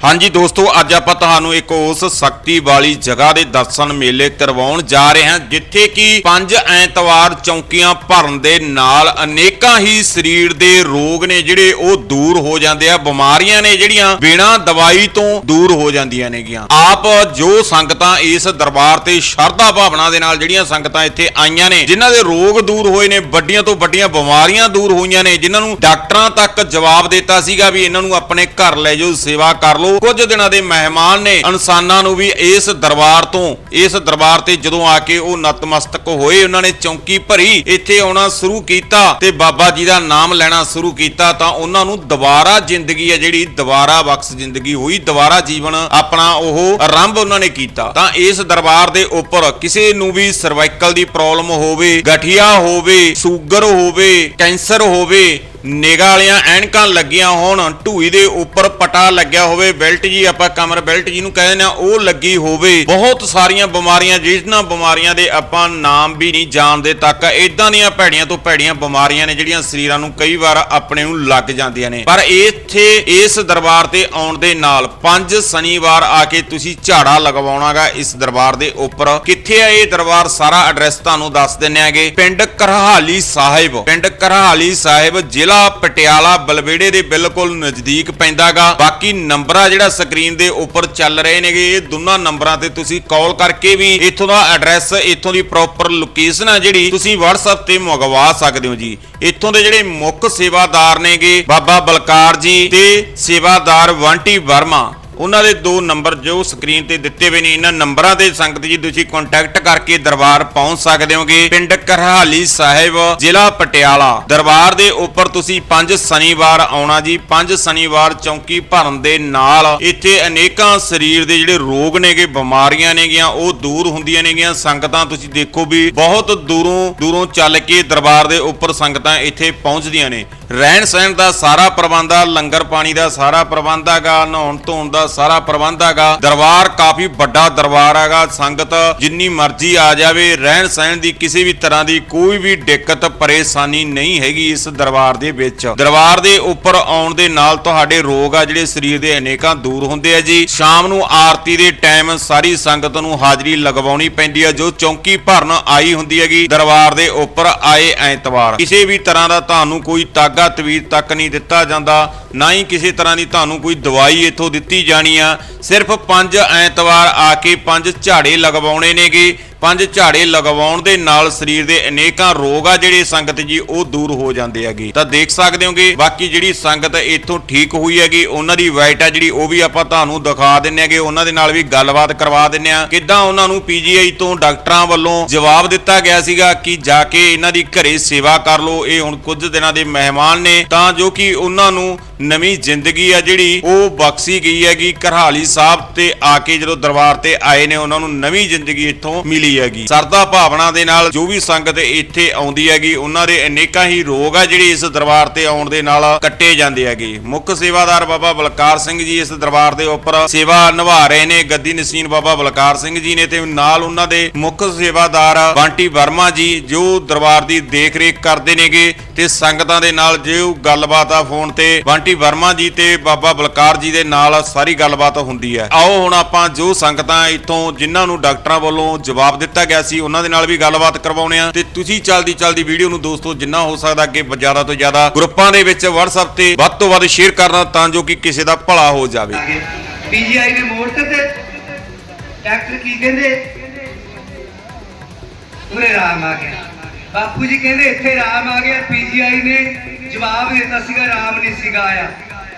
ਹਾਂਜੀ ਦੋਸਤੋ, ਅੱਜ ਆਪਾਂ ਤੁਹਾਨੂੰ ਇੱਕ ਉਸ ਸ਼ਕਤੀ ਵਾਲੀ ਜਗ੍ਹਾ ਦੇ ਦਰਸ਼ਨ ਮੇਲੇ ਕਰਵਾਉਣ ਜਾ ਰਹੇ ਹਾਂ, ਜਿੱਥੇ ਕਿ ਪੰਜ ਐਤਵਾਰ ਚੌਂਕੀਆਂ ਭਰਨ ਦੇ ਨਾਲ ਅਨੇਕਾਂ ਹੀ ਸਰੀਰ ਦੇ ਰੋਗ ਨੇ ਜਿਹੜੇ ਉਹ ਦੂਰ ਹੋ ਜਾਂਦੇ ਆ, ਬਿਮਾਰੀਆਂ ਨੇ ਜਿਹੜੀਆਂ ਬਿਨਾਂ ਦਵਾਈ ਤੋਂ ਦੂਰ ਹੋ ਜਾਂਦੀਆਂ ਨੇਗੀਆਂ। ਆਪ ਜੋ ਸੰਗਤਾਂ ਇਸ ਦਰਬਾਰ ਤੇ ਸ਼ਰਧਾ ਭਾਵਨਾ ਦੇ ਨਾਲ ਜਿਹੜੀਆਂ ਸੰਗਤਾਂ ਇੱਥੇ ਆਈਆਂ ਨੇ, ਜਿਨ੍ਹਾਂ ਦੇ ਰੋਗ ਦੂਰ ਹੋਏ ਨੇ, ਵੱਡੀਆਂ ਤੋਂ ਵੱਡੀਆਂ ਬਿਮਾਰੀਆਂ ਦੂਰ ਹੋਈਆਂ ਨੇ, ਜਿਨ੍ਹਾਂ ਨੂੰ ਡਾਕਟਰਾਂ ਤੱਕ ਜਵਾਬ ਦਿੱਤਾ ਸੀਗਾ ਵੀ ਇਹਨਾਂ ਨੂੰ ਆਪਣੇ ਘਰ ਲੈ ਜਾਓ, ਸੇਵਾ ਕਰ ਲਓ ਕੁਝ ਦਿਨਾਂ ਦੇ ਮਹਿਮਾਨ ਨੇ ਇਨਸਾਨਾਂ ਨੂੰ ਵੀ ਇਸ ਦਰਬਾਰ ਤੋਂ, ਇਸ ਦਰਬਾਰ ਤੇ ਜਦੋਂ ਆ ਕੇ ਉਹ ਨਤਮਸਤਕ ਹੋਏ, ਉਹਨਾਂ ਨੇ ਚੌਂਕੀ ਭਰੀ, ਇੱਥੇ ਆਉਣਾ ਸ਼ੁਰੂ ਕੀਤਾ ਤੇ ਬਾਬਾ ਜੀ ਦਾ ਨਾਮ ਲੈਣਾ ਸ਼ੁਰੂ ਕੀਤਾ ਤਾਂ ਉਹਨਾਂ ਨੂੰ ਦੁਬਾਰਾ ਜ਼ਿੰਦਗੀ ਹੈ ਜਿਹੜੀ ਦੁਬਾਰਾ ਬਖਸ਼ ਜ਼ਿੰਦਗੀ ਹੋਈ, ਦੁਬਾਰਾ ਜੀਵਨ ਆਪਣਾ ਉਹ ਆਰੰਭ ਉਹਨਾਂ ਨੇ ਕੀਤਾ। ਤਾਂ ਇਸ ਦਰਬਾਰ ਦੇ ਉੱਪਰ ਕਿਸੇ ਨੂੰ ਵੀ ਸਰਵਾਈਕਲ ਦੀ ਪ੍ਰੋਬਲਮ ਹੋਵੇ, ਗਠੀਆ ਹੋਵੇ ਸ਼ੂਗਰ ਹੋਵੇ ਕੈਂਸਰ ਹੋਵੇ ਨਿਗਾਹ ਵਾਲੀਆਂ ਐਨਕਾਂ ਲੱਗੀਆਂ ਹੋਣ, ਢੂਈ ਦੇ ਉੱਪਰ ਪਟਾ ਲੱਗਿਆ ਹੋਵੇ, ਬੈਲਟ ਜੀ ਆਪਾਂ ਕਮਰ ਬੈਲਟ ਜਿਹਨੂੰ ਕਹਿੰਦੇ ਆ ਉਹ ਲੱਗੀ ਹੋਵੇ। ਬਹੁਤ ਸਾਰੀਆਂ ਬਿਮਾਰੀਆਂ, ਜਿਨ੍ਹਾਂ ਬਿਮਾਰੀਆਂ ਦੇ ਆਪਾਂ ਨਾਮ ਵੀ ਨਹੀਂ ਜਾਣਦੇ ਤੱਕ ਇਦਾਂ ਦੀਆਂ ਭੈੜੀਆਂ ਤੋਂ ਭੈੜੀਆਂ ਬਿਮਾਰੀਆਂ ਨੇ ਜਿਹੜੀਆਂ ਸਰੀਰਾਂ ਨੂੰ ਕਈ ਵਾਰ ਆਪਣੇ ਨੂੰ ਲੱਗ ਜਾਂਦੀਆਂ ਨੇ। ਪਰ ਇੱਥੇ ਇਸ ਦਰਬਾਰ ਤੇ ਆਉਣ ਦੇ ਨਾਲ ਪੰਜ ਸ਼ਨੀਵਾਰ ਆ ਕੇ ਤੁਸੀਂ ਝਾੜਾ ਲਗਵਾਉਣਾਗਾ ਇਸ ਦਰਬਾਰ ਦੇ ਉੱਪਰ। ਕਿੱਥੇ ਆ ਇਹ ਦਰਬਾਰ? ਸਾਰਾ ਐਡਰੈਸ ਤੁਹਾਨੂੰ ਦੱਸ ਦਿੰਨੇ ਆਗੇ। ਪਿੰਡ ਕਰਹਾਲੀ ਸਾਹਿਬ। ਪਿੰਡ ਕਰਹਾਲੀ ਸਾਹਿਬ, ਜ਼ਿਲ੍ਹਾ ਪਟਿਆਲਾ ਬਲਵੇੜੇ ਦੇ ਬਿਲਕੁਲ ਨਜ਼ਦੀਕ ਪੈਂਦਾਗਾ। ਬਾਕੀ ਨੰਬਰ ਜਿਹੜਾ ਸਕਰੀਨ ਦੇ ਉੱਪਰ ਚੱਲ ਰਹੇ ਨੇਗੇ, ਇਹ ਦੋਨਾਂ ਨੰਬਰਾਂ ਤੇ ਤੁਸੀਂ ਕਾਲ ਕਰਕੇ ਵੀ ਇੱਥੋਂ ਦਾ ਐਡਰੈਸ, ਇੱਥੋਂ ਦੀ ਪ੍ਰੋਪਰ ਲੋਕੇਸ਼ਨ ਆ ਜਿਹੜੀ ਤੁਸੀਂ WhatsApp ਤੇ ਮੰਗਵਾ ਸਕਦੇ ਹੋ ਜੀ। ਇੱਥੋਂ ਦੇ ਜਿਹੜੇ ਮੁੱਖ ਸੇਵਾਦਾਰ ਨੇਗੇ, ਬਾਬਾ ਬਲਕਾਰ ਜੀ ਤੇ ਸੇਵਾਦਾਰ ਵੰਟੀ ਵਰਮਾ। ਉਹਨਾਂ ਦੇ ਦੋ ਨੰਬਰ ਜੋ ਸਕਰੀਨ ਤੇ ਦਿੱਤੇ ਹੋਏ ਨੇ, ਇਹਨਾਂ ਨੰਬਰਾਂ ਤੇ ਸੰਗਤ ਜੀ ਤੁਸੀਂ ਕੰਟੈਕਟ ਕਰਕੇ ਦਰਬਾਰ ਪਹੁੰਚ ਸਕਦੇ ਹੋਗੇ। ਪਿੰਡ ਕਰਹਾਲੀ ਸਾਹਿਬ, ਜ਼ਿਲ੍ਹਾ ਪਟਿਆਲਾ। ਦਰਬਾਰ ਦੇ ਉੱਪਰ ਤੁਸੀਂ ਪੰਜ ਸ਼ਨੀਵਾਰ ਆਉਣਾ ਜੀ। ਪੰਜ ਸ਼ਨੀਵਾਰ ਚੌਂਕੀ ਭਰਨ ਦੇ ਨਾਲ ਇੱਥੇ ਅਨੇਕਾਂ ਸਰੀਰ ਦੇ ਜਿਹੜੇ ਰੋਗ ਨੇਗੇ, ਬਿਮਾਰੀਆਂ ਨੇਗੀਆਂ, ਉਹ ਦੂਰ ਹੁੰਦੀਆਂ ਨੇਗੀਆਂ। ਸੰਗਤਾਂ ਤੁਸੀਂ ਦੇਖੋ ਵੀ ਬਹੁਤ ਦੂਰੋਂ ਦੂਰੋਂ ਚੱਲ ਕੇ ਦਰਬਾਰ ਦੇ ਉੱਪਰ ਸੰਗਤਾਂ ਇੱਥੇ ਪਹੁੰਚਦੀਆਂ ਨੇ। ਰਹਿਣ ਸਹਿਣ ਦਾ ਸਾਰਾ ਪ੍ਰਬੰਧ ਆ, ਲੰਗਰ ਪਾਣੀ ਦਾ ਸਾਰਾ ਪ੍ਰਬੰਧ ਹੈਗਾ, ਨਹਾਉਣ ਧੋਣ ਦਾ ਸਾਰਾ ਪ੍ਰਬੰਧ ਹੈਗਾ। ਦਰਬਾਰ ਕਾਫੀ ਵੱਡਾ ਦਰਬਾਰ ਹੈਗਾ, ਸੰਗਤ ਜਿੰਨੀ ਮਰਜ਼ੀ ਆ ਜਾਵੇ, ਰਹਿਣ ਸਹਿਣ ਦੀ ਕਿਸੇ ਵੀ ਤਰ੍ਹਾਂ ਦੀ ਕੋਈ ਵੀ ਦਿੱਕਤ, ਪਰੇਸ਼ਾਨੀ ਨਹੀਂ ਹੈਗੀ ਇਸ ਦਰਬਾਰ ਦੇ ਵਿੱਚ। ਦਰਬਾਰ ਦੇ ਉੱਪਰ ਆਉਣ ਦੇ ਨਾਲ ਤੁਹਾਡੇ ਰੋਗ ਆ, ਜਿਹੜੇ ਸਰੀਰ ਦੇ ਅਨੇਕਾਂ ਦੂਰ ਹੁੰਦੇ ਆ ਜੀ। ਸ਼ਾਮ ਨੂੰ ਆਰਤੀ ਦੇ ਟਾਈਮ ਸਾਰੀ ਸੰਗਤ ਨੂੰ ਹਾਜ਼ਰੀ ਲਗਵਾਉਣੀ ਪੈਂਦੀ ਆ, ਜੋ ਚੌਂਕੀ ਭਰਨ ਆਈ ਹੁੰਦੀ ਹੈਗੀ, ਦਰਬਾਰ ਦੇ ਉੱਪਰ ਆਏ ਐਤਵਾਰ। ਕਿਸੇ ਵੀ ਤਰ੍ਹਾਂ ਦਾ ਤੁਹਾਨੂੰ ਕੋਈ ਤਾਗਾ ਤਵੀਰ ਤੱਕ ਨਹੀਂ ਦਿੱਤਾ ਜਾਂਦਾ, ਨਾ ਹੀ ਕਿਸੇ ਤਰ੍ਹਾਂ ਦੀ ਤੁਹਾਨੂੰ ਕੋਈ ਦਵਾਈ ਇੱਥੋਂ ਦਿੱਤੀ ਜਾਣੀ ਆ। ਸਿਰਫ ਪੰਜ ਐਤਵਾਰ ਆ ਕੇ ਪੰਜ ਝਾੜੇ ਲਗਵਾਉਣੇ ਨੇਗੇ। ਪੰਜ ਝਾੜੇ ਲਗਵਾਉਣ ਦੇ ਨਾਲ ਸਰੀਰ ਦੇ ਅਨੇਕਾਂ ਰੋਗ ਆ ਜਿਹੜੇ ਸੰਗਤ ਜੀ ਉਹ ਦੂਰ ਹੋ ਜਾਂਦੇ ਹੈਗੇ। ਤਾਂ ਦੇਖ ਸਕਦੇ ਹੋਗੇ, ਬਾਕੀ ਜਿਹੜੀ ਸੰਗਤ ਇੱਥੋਂ ਠੀਕ ਹੋਈ ਹੈਗੀ, ਉਹਨਾਂ ਦੀ ਵਾਈਟ ਆ ਜਿਹੜੀ, ਉਹ ਵੀ ਆਪਾਂ ਤੁਹਾਨੂੰ ਦਿਖਾ ਦਿੰਨੇ ਹੈਗੇ, ਉਹਨਾਂ ਦੇ ਨਾਲ ਵੀ ਗੱਲਬਾਤ ਕਰਵਾ ਦਿੰਨੇ ਆ ਕਿੱਦਾਂ ਉਹਨਾਂ ਨੂੰ ਪੀਜੀਆਈ ਤੋਂ ਡਾਕਟਰਾਂ ਵੱਲੋਂ ਜਵਾਬ ਦਿੱਤਾ ਗਿਆ ਸੀਗਾ ਕਿ ਜਾ ਕੇ ਇਹਨਾਂ ਦੀ ਘਰੇ ਸੇਵਾ ਕਰ ਲਓ, ਇਹ ਹੁਣ ਕੁਝ ਦਿਨਾਂ ਦੇ ਮਹਿਮਾਨ ਨੇ। ਤਾਂ ਜੋ ਕਿ ਉਹਨਾਂ ਨੂੰ ਨਵੀਂ ਜ਼ਿੰਦਗੀ ਆ ਜਿਹੜੀ, ਉਹ ਬਖਸ਼ੀ ਗਈ ਹੈਗੀ। ਕਰਹਾਲੀ ਸਾਹਿਬ ਤੇ ਆ ਕੇ ਜਦੋਂ ਦਰਬਾਰ ਤੇ ਆਏ ਨੇ, ਉਹਨਾਂ ਨੂੰ ਨਵੀਂ ਜ਼ਿੰਦਗੀ ਇੱਥੋਂ ਮਿਲੀ ਹੈਗੀ। ਸਰਦਾ ਭਾਵਨਾ ਦੇ ਨਾਲ ਜੋ ਵੀ ਸੰਗਤ ਇੱਥੇ ਆਉਂਦੀ ਹੈਗੀ, ਉਹਨਾਂ ਦੇ ਅਨੇਕਾਂ ਹੀ ਰੋਗ ਆ ਜਿਹੜੇ ਇਸ ਦਰਬਾਰ ਤੇ ਆਉਣ ਦੇ ਨਾਲ ਕੱਟੇ ਜਾਂਦੇ ਹੈਗੇ। ਮੁੱਖ ਸੇਵਾਦਾਰ ਬਾਬਾ ਬਲਕਾਰ ਸਿੰਘ ਜੀ ਇਸ ਦਰਬਾਰ ਦੇ ਉੱਪਰ ਸੇਵਾ ਨਿਭਾ ਰਹੇ ਨੇ। ਗੱਦੀ ਨਸੀਨ ਬਾਬਾ ਬਲਕਾਰ ਸਿੰਘ ਜੀ ਨੇ ਤੇ ਨਾਲ ਉਹਨਾਂ ਦੇ ਮੁੱਖ ਸੇਵਾਦਾਰ ਬੰਟੀ ਵਰਮਾ ਜੀ, ਜੋ ਦਰਬਾਰ ਦੀ ਦੇਖ ਰੇਖ ਕਰਦੇ ਨੇਗੇ ਤੇ ਸੰਗਤਾਂ ਦੇ ਨਾਲ ਜੋ ਗੱਲਬਾਤ ਆ ਫੋਨ ਤੇ, ਬੰਟੀ ਵਰਮਾ ਜੀ ਤੇ ਬਾਬਾ ਬਲਕਾਰ ਜੀ ਦੇ ਨਾਲ ਸਾਰੀ ਗੱਲਬਾਤ ਹੁੰਦੀ ਹੈ। ਆਓ ਹੁਣ ਆਪਾਂ ਜੋ ਸੰਗਤਾਂ ਇੱਥੋਂ ਜਿਨ੍ਹਾਂ ਨੂੰ ਡਾਕਟਰਾਂ ਵੱਲੋਂ ਜਵਾਬ ਦਿੱਤਾ ਗਿਆ ਸੀ, ਉਹਨਾਂ ਦੇ ਨਾਲ ਵੀ ਗੱਲਬਾਤ ਕਰਵਾਉਣੇ ਆ ਤੇ ਤੁਸੀਂ ਚਲਦੀ ਚਲਦੀ ਵੀਡੀਓ ਨੂੰ ਦੋਸਤੋ, ਜਿੰਨਾ ਹੋ ਸਕਦਾ ਅੱਗੇ ਜ਼ਿਆਦਾ ਤੋਂ ਜ਼ਿਆਦਾ ਗਰੁੱਪਾਂ ਦੇ ਵਿੱਚ WhatsApp ਤੇ ਵੱਧ ਤੋਂ ਵੱਧ ਸ਼ੇਅਰ ਕਰਨਾ ਤਾਂ ਜੋ ਕਿ ਕਿਸੇ ਦਾ ਭਲਾ ਹੋ ਜਾਵੇ। ਪੀਜੀਆਈ ਦੇ ਮੋੜ ਤੇ ਡਾਕਟਰ ਕੀ ਕਹਿੰਦੇ? ਉਰੇ ਰਾਮ ਆ ਗਿਆ। ਬਾਪੂ ਜੀ ਕਹਿੰਦੇ, ਇੱਥੇ ਰਾਮ ਆ ਗਿਆ। ਪੀਜੀਆਈ ਨੇ ਜਵਾਬ ਦਿੱਤਾ ਸੀਗਾ, ਰਾਮ ਨਹੀਂ ਸੀਗਾ ਆਇਆ।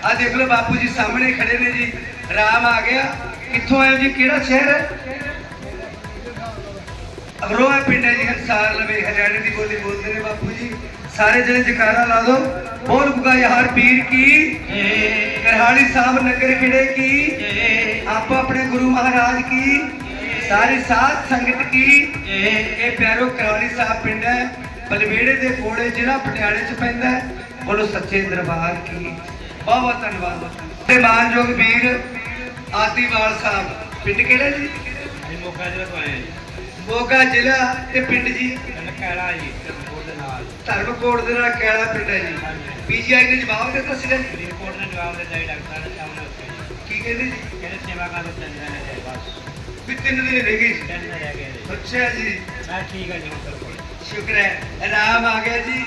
ਆ ਦੇਖ ਲਓ ਬਾਪੂ ਜੀ ਸਾਹਮਣੇ ਖੜੇ ਨੇ ਜੀ। ਰਾਮ ਆ ਗਿਆ। ਕਿੱਥੋਂ ਆਏ ਜੀ? ਕਿਹੜਾ ਸ਼ਹਿਰ? ਹੈ ਅਗਰੋਆ ਪਿੰਡ ਹੈ ਜੀ ਹੰਸਾਰ ਲਵੇ ਹਰਿਆਣੇ ਦੀ ਬੋਲੀ ਬੋਲਦੇ ਨੇ ਬਾਪੂ ਜੀ। ਸਾਰੇ ਜਣੇ ਜਕਾਰਾ ਲਾ ਦੋ ਬੋਲ ਬੁਗਾ ਯਾਰ ਪੀਰ ਕੀ? ਕਰਹਾਲੀ ਸਾਹਿਬ ਨਗਰ ਖਿੜੇ ਕੀ? ਆਪੋ ਆਪਣੇ ਗੁਰੂ ਮਹਾਰਾਜ ਕੀ? ਸਾਰੀ ਸਾਧ ਸੰਗਤ ਕੀ? ਇਹ ਪਿਆਰੋ ਕਰਹਾਲੀ ਸਾਹਿਬ ਪਿੰਡ ਹੈ। ਬਲਵੇੜੇ ਦੇ ਕੋਲੇ ਜ਼ਿਲ੍ਹਾ ਪਟਿਆਲੇ ਚ ਪੈਂਦਾ ਬੋਲੋ ਸੱਚੇ ਦਰਬਾਰ ਕੀ? ਬਹੁਤ ਬਹੁਤ ਧੰਨਵਾਦ ਤੇ ਮਾਨਯੋਗ ਵੀਰ ਆਦੀਵਾਲ ਸਾਹਿਬ, ਪਿੰਡ ਕਿਹੜਾ ਜੀ? ਮੋਗਾ ਜਿਹੜਾ ਤੋਂ ਆਏ ਮੋਗਾ ਜ਼ਿਲ੍ਹਾ ਤੇ ਪਿੰਡ ਜੀ। ਕੈਲਾ ਜੀ ਰਿਪੋਰਟ ਦੇ ਨਾਲ। ਧਰਮਕੋਟ ਦੇ ਨਾਲ ਕਿਹੜਾ ਪਿੰਡ ਹੈ ਜੀ। ਪੀਜੀਆਈ ਨੇ ਜਵਾਬ ਦਿੱਤਾ ਸੀਗਾ ਜੀ ਰਿਪੋਰਟ ਨੇ ਜਵਾਬ ਦਿੱਤਾ ਜੀ ਡਾਕਟਰ ਨੇ ਸਾਹਮਣੇ ਉੱਤੇ ਕੀ ਕਹਿੰਦੇ ਜੀ? ਕਹਿੰਦੇ ਸੇਵਾ ਕਰ ਤਿੰਨ ਦਿਨ ਹੈ ਬਸ। ਵੀ ਤਿੰਨ ਦਿਨ ਰਹਿ ਗਏ ਜੀ। ਤਿੰਨ ਦਿਨ ਰਹਿ ਗਏ ਨੇ। ਅੱਛਾ ਜੀ। ਮੈਂ ਠੀਕ ਹੈ ਜੀ ਹੁਣ ਬਿਲਕੁਲ ਸ਼ੁਕਰ ਹੈ। ਆਰਾਮ ਆ ਗਿਆ ਜੀ।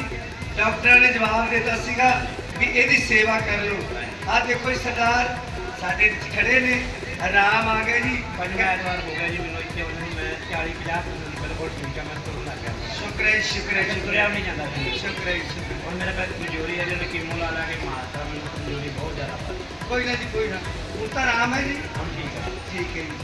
ਡਾਕਟਰਾਂ ਨੇ ਜਵਾਬ ਦਿੱਤਾ ਸੀਗਾ ਵੀ ਇਹਦੀ ਸੇਵਾ ਕਰ ਲਓ। ਆਹ ਦੇਖੋ ਸਰਦਾਰ ਸਾਡੇ ਖੜੇ ਨੇ। ਆਰਾਮ ਆ ਗਿਆ ਜੀ। ਪੰਜਵਾਂ ਐਤਵਾਰ ਹੋ ਗਿਆ ਜੀ ਮੈਨੂੰ ਇੱਥੇ ਉਹਨਾਂ ਨੂੰ। ਮੈਂ 40 50 ਮਿੰਟ ਬਿਲਕੁਲ ਠੀਕ ਹੈ ਮੈਂ ਤੁਰਨ ਲੱਗ ਗਿਆ। ਸ਼ੁਕਰ ਹੈ ਸ਼ੁਕਰ ਹੈ ਸ਼ੁਕਰ ਤੁਰਿਆ ਹੈ ਨਹੀਂ ਜਾਂਦਾ ਸੀ। ਸ਼ੁਕਰ ਹੈ ਸ਼ੁਕਰ ਹੁਣ ਮੇਰੇ ਪੈਰ ਕਮਜ਼ੋਰੀ ਹੈ ਜਿਹੜੇ ਕੀਮੋ ਲਾ ਲਾ ਕੇ ਮਾਰਦਾ ਮੈਨੂੰ ਕਮਜ਼ੋਰੀ ਬਹੁਤ ਜ਼ਿਆਦਾ। ਪਈ ਕੋਈ ਨਾ ਜੀ ਕੋਈ ਨਾ। ਹੁਣ ਤਾਂ ਆਰਾਮ ਹੈ ਜੀ। ਹੁਣ ਠੀਕ ਹੈ ਠੀਕ ਹੈ ਜੀ।